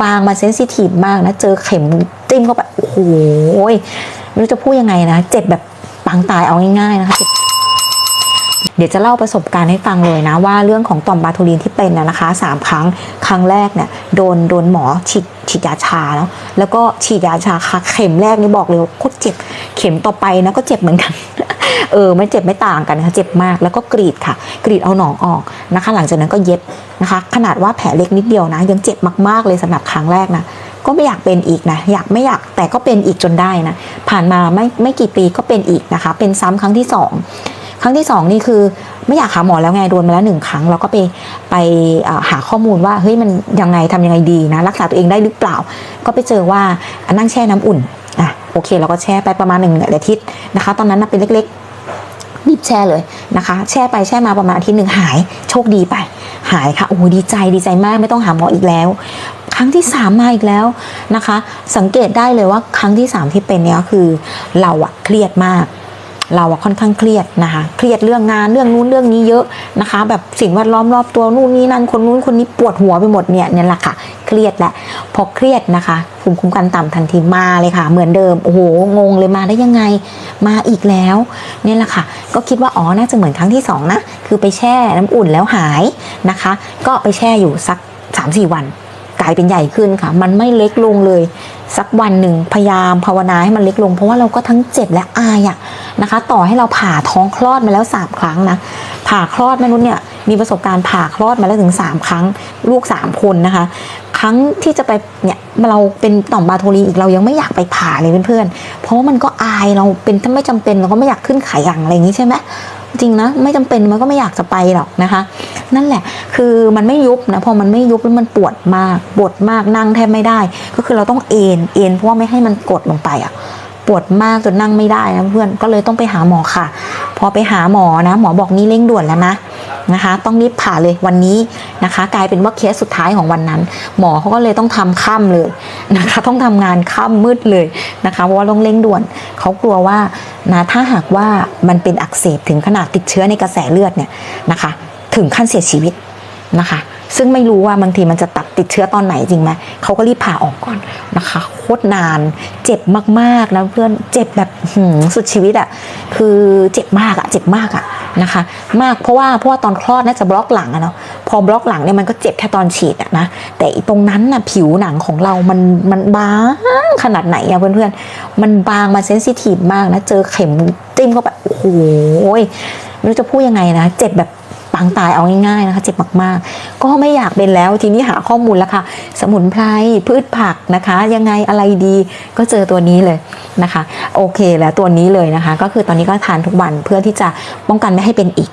บางมาเซนซิทีฟมากนะเจอเข็มจิ้มเข้าไปโอ้โหไม่รู้จะพูดยังไงนะ เจ็บแบบปางตายเอาง่ายๆนะคะเดี๋ยวจะเล่าประสบการณ์ให้ฟังเลยนะ ว่าเรื่องของต่อมบาทูลินที่เป็นนะนะคะสามครั้งครั้งแรกเนี่ยโดนโดนหมอฉีดฉีดยาชาแล้วแล้วก็ฉีดยาชาค่ะเข็มแรกนี่บอกเลยว่าโคตรเจ็บเข็มต่อไปนะก็เจ็บเหมือนกัน เออไม่เจ็บไม่ต่างกันนะคะเจ็บมากแล้วก็กรีดค่ะ กรีดเอาหนองออกนะคะ หลังจากนั้นก็เย็บนะคะ ขนาดว่าแผลเล็กนิดเดียวนะ ยังเจ็บมากๆเลยสำหรับครั้งแรกนะก็ไม่อยากเป็นอีกนะอยากไม่อยากแต่ก็เป็นอีกจนได้นะผ่านมาไม่ไม่กี่ปีก็เป็นอีกนะคะ เป็นซ้ำครั้งที่สองครั้งที่สองนี่คือไม่อยากหาหมอแล้วไงโดนมาแล้วหนึ่งครั้งเราก็ไปไปหาข้อมูลว่าเฮ้ยมันยังไงทำยังไงดีนะ รักษาตัวเองได้หรือเปล่า ก็ไปเจอว่านั่งแช่น้ำอุ่นอะโอเคเราก็แช่ไปประมาณหนึ่งอาทิตย์นะคะ ตอนนั้นเป็นเล็ก รีบแชร์เลยนะคะ แชร์ไปแชร์มาประมาณอาทิตย์หนึ่งหาย โชคดีไป หายค่ะโอ้ดีใจดีใจมากไม่ต้องหาหมออีกแล้ว ครั้งที่สามมาอีกแล้วนะคะ สังเกตได้เลยว่าครั้งที่สามที่เป็นเนี้ยคือเราอะเครียดมาก เราอะค่อนข้างเครียดนะคะ เครียดเรื่องงานเรื่องนู้นเรื่องนี้เยอะนะคะ แบบสิ่งแวดล้อมรอบตัวนู่นนี่นั่นคนนู้นคนนี้ปวดหัวไปหมดเนี่ยเนี่ยแหละค่ะ เครียดแหละพอเครียดนะคะภูมิคุ้มกันต่ำทันทีมาเลยค่ะ เหมือนเดิมโอ้โหงงเลยมาได้ยังไงมาอีกแล้วเนี่ยแหละค่ะ ก็คิดว่าอ๋อน่าจะเหมือนครั้งที่สองนะคือไปแช่น้ำอุ่นแล้วหายนะคะ ก็ไปแช่อยู่สัก3-4วัน กลายเป็นใหญ่ขึ้นค่ะ มันไม่เล็กลงเลย สักวันหนึ่งพยายามภาวนาให้มันเล็กลง เพราะว่าเราก็ทั้งเจ็บและอายอะนะคะ ต่อให้เราผ่าท้องคลอดมาแล้วสามครั้งนะผ่าคลอดแม่นุชเนี่ยมีประสบการณ์ผ่าคลอดมาแล้วถึงสามครั้ง ลูกสามคนนะคะ ครั้งที่จะไปเนี่ยเราเป็นต่อมบาโทลีอีกเรายังไม่อยากไปผ่าเลยเพื่อนๆ เพราะว่ามันก็อายเราเป็นถ้าไม่จำเป็นเราก็ไม่อยากขึ้นขาอย่างอะไรอย่างนี้ใช่ไหมจริงนะไม่จำเป็นมันก็ไม่อยากจะไปหรอกนะคะ นั่นแหละ คือมันไม่ยุบนะพอมันไม่ยุบแล้วมันปวดมากปวดมากนั่งแทบไม่ได้ ก็คือเราต้องเอนเอนเพราะว่าไม่ให้มันกดลงไปอะปวดมากจนนั่งไม่ได้นะเพื่อนก็เลยต้องไปหาหมอค่ะ พอไปหาหมอนะ หมอบอกนี่เร่งด่วนแล้วนะนะคะ ต้องรีบผ่าเลยวันนี้นะคะ กลายเป็นว่าเคสสุดท้ายของวันนั้น หมอเขาก็เลยต้องทำค่ำเลยนะคะ ต้องทำงานค่ำมืดเลยนะคะเพราะว่าต้องเร่งด่วนเขากลัวว่านะถ้าหากว่ามันเป็นอักเสบถึงขนาดติดเชื้อในกระแสเลือดเนี่ยนะคะ ถึงขั้นเสียชีวิตนะคะ ซึ่งไม่รู้ว่าบางทีมันจะตัดติดเชื้อตอนไหนจริงไหมเขาก็รีบผ่าออกก่อนนะคะ โคตรนานเจ็บมากๆนะเพื่อนเจ็บแบบหืสุดชีวิตอะ่ะคือเจ็บมากอะ่ะเจ็บมากอะ่ะนะคะ มากเพราะว่าเพราะว่าตอนคลอดน่าจะบล็อกหลังอะเนาะพอบล็อกหลังเนี่ยมันก็เจ็บแค่ตอนฉีดอะนะแต่อีตรงนั้นน่ะผิวหนังของเรามันมันบางขนาดไหนอะเพื่อนๆมันบางมันเซนซิทีฟมากนะเจอเข็มจิ้มเข้าไปโอ้โหไม่รู้จะพูดยังไงนะ เจ็บแบบางตายเอาง่ายๆนะคะเจ็บมากๆ ก็ไม่อยากเป็นแล้วทีนี้หาข้อมูลแล้วค่ะ สมุนไพรพืชผักนะคะ ยังไงอะไรดีก็เจอตัวนี้เลยนะคะ โอเคแล้วตัวนี้เลยนะคะ ก็คือตอนนี้ก็ทานทุกวันเพื่อที่จะป้องกันไม่ให้เป็นอีก